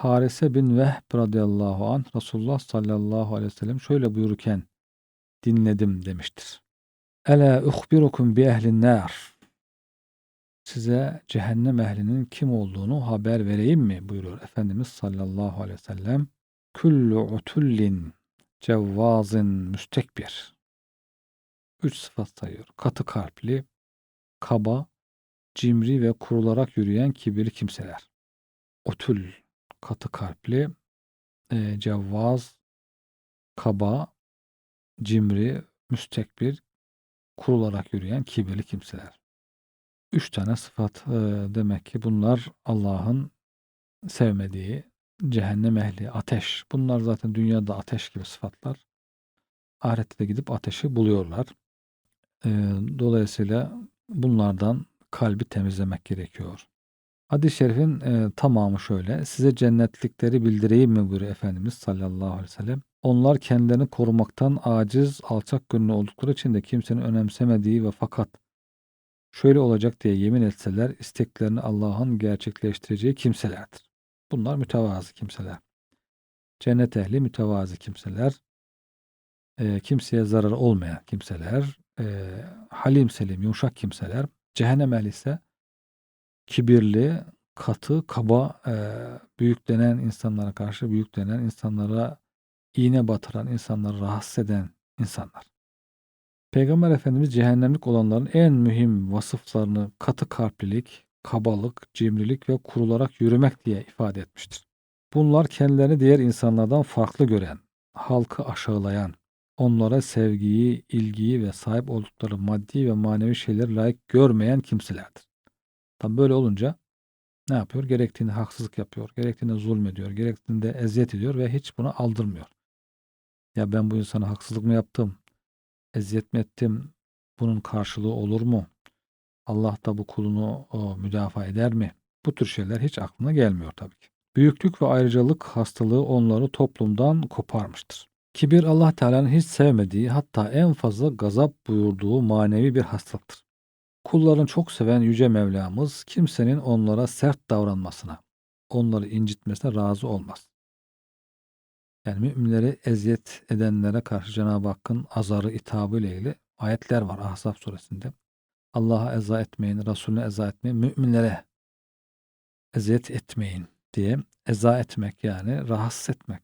Harise bin Vehb radıyallahu anh Resulullah sallallahu aleyhi ve sellem şöyle buyururken dinledim demiştir. Ela uhbirukum bi ehlin nar. Size cehennem ehlinin kim olduğunu haber vereyim mi buyuruyor Efendimiz sallallahu aleyhi ve sellem. Kullu utullin cevvazın müstekbir. Üç sıfat sayıyor. Katı kalpli, kaba, cimri ve kurularak yürüyen kibirli kimseler. Otul, katı kalpli, e, cevvaz, kaba, cimri, müstekbir, kurularak yürüyen kibirli kimseler. Üç tane sıfat e, demek ki bunlar Allah'ın sevmediği, cehennem ehli, ateş. Bunlar zaten dünyada ateş gibi sıfatlar. Ahirette de gidip ateşi buluyorlar. E, dolayısıyla bunlardan kalbi temizlemek gerekiyor. Hadis-i şerifin e, tamamı şöyle. Size cennetlikleri bildireyim mi buyuruyor Efendimiz sallallahu aleyhi ve sellem. Onlar kendilerini korumaktan aciz, alçak gönüllü oldukları için de kimsenin önemsemediği ve fakat şöyle olacak diye yemin etseler isteklerini Allah'ın gerçekleştireceği kimselerdir. Bunlar mütevazı kimseler. Cennet ehli mütevazı kimseler. E, kimseye zarar olmayan kimseler. E, halim selim, yumuşak kimseler. Cehennem ehli ise kibirli, katı, kaba, e, büyüklenen insanlara karşı büyüklenen insanlara iğne batıran, insanları rahatsız eden insanlar. Peygamber Efendimiz cehennemlik olanların en mühim vasıflarını katı kalplilik, kabalık, cimrilik ve kurularak yürümek diye ifade etmiştir. Bunlar kendilerini diğer insanlardan farklı gören, halkı aşağılayan, onlara sevgiyi, ilgiyi ve sahip oldukları maddi ve manevi şeyleri layık görmeyen kimselerdir. Tam böyle olunca ne yapıyor? Gerektiğinde haksızlık yapıyor, gerektiğinde zulmediyor, gerektiğinde eziyet ediyor ve hiç buna aldırmıyor. Ya ben bu insana haksızlık mı yaptım? Eziyet mi ettim? Bunun karşılığı olur mu? Allah da bu kulunu o, müdafaa eder mi? Bu tür şeyler hiç aklına gelmiyor tabii ki. Büyüklük ve ayrıcalık hastalığı onları toplumdan koparmıştır. Kibir Allah Teala'nın hiç sevmediği hatta en fazla gazap buyurduğu manevi bir hastalıktır. Kulların çok seven Yüce Mevlamız kimsenin onlara sert davranmasına, onları incitmesine razı olmaz. Yani müminleri eziyet edenlere karşı Cenab-ı Hakk'ın azarı itabı ile ilgili ayetler var Ahzab suresinde. Allah'a eza etmeyin, Resulüne eza etmeyin, müminlere eziyet etmeyin diye eza etmek yani rahatsız etmek,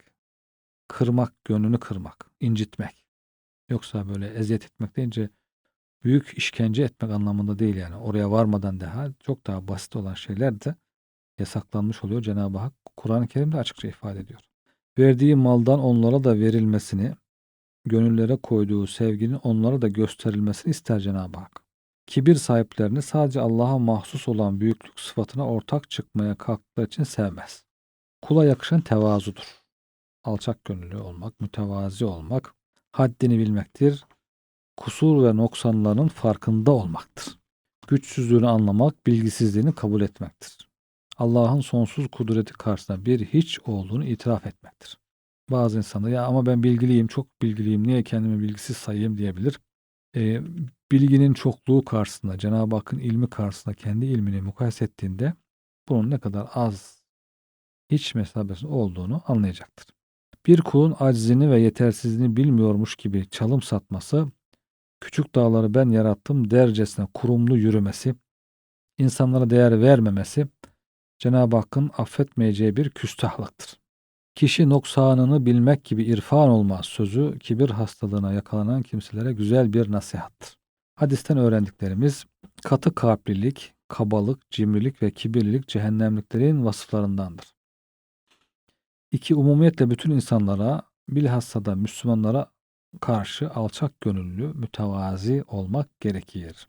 kırmak, gönlünü kırmak, incitmek. Yoksa böyle eziyet etmek deyince büyük işkence etmek anlamında değil yani. Oraya varmadan daha çok daha basit olan şeyler de yasaklanmış oluyor Cenab-ı Hak. Kur'an-ı Kerim'de açıkça ifade ediyor. Verdiği maldan onlara da verilmesini, gönüllere koyduğu sevginin onlara da gösterilmesini ister Cenab-ı Hak. Kibir sahiplerini sadece Allah'a mahsus olan büyüklük sıfatına ortak çıkmaya kalktıkları için sevmez. Kula yakışan tevazudur. Alçak gönüllü olmak, mütevazi olmak, haddini bilmektir. Kusur ve noksanların farkında olmaktır. Güçsüzlüğünü anlamak, bilgisizliğini kabul etmektir. Allah'ın sonsuz kudreti karşısında bir hiç olduğunu itiraf etmektir. Bazı insanlar ya ama ben bilgiliyim, çok bilgiliyim, niye kendimi bilgisiz sayayım diyebilir. E, bilginin çokluğu karşısında, Cenab-ı Hakk'ın ilmi karşısında kendi ilmini mukayese ettiğinde bunun ne kadar az, hiç mesabesi olduğunu anlayacaktır. Bir kulun aczini ve yetersizliğini bilmiyormuş gibi çalım satması, küçük dağları ben yarattım dercesine kurumlu yürümesi, insanlara değer vermemesi, Cenab-ı Hakk'ın affetmeyeceği bir küstahlıktır. Kişi noksanını bilmek gibi irfan olmaz sözü kibir hastalığına yakalanan kimselere güzel bir nasihattır. Hadisten öğrendiklerimiz katı kalplilik, kabalık, cimrilik ve kibirlilik cehennemliklerin vasıflarındandır. İki umumiyetle bütün insanlara bilhassa da Müslümanlara karşı alçak gönüllü, mütevazi olmak gerekir.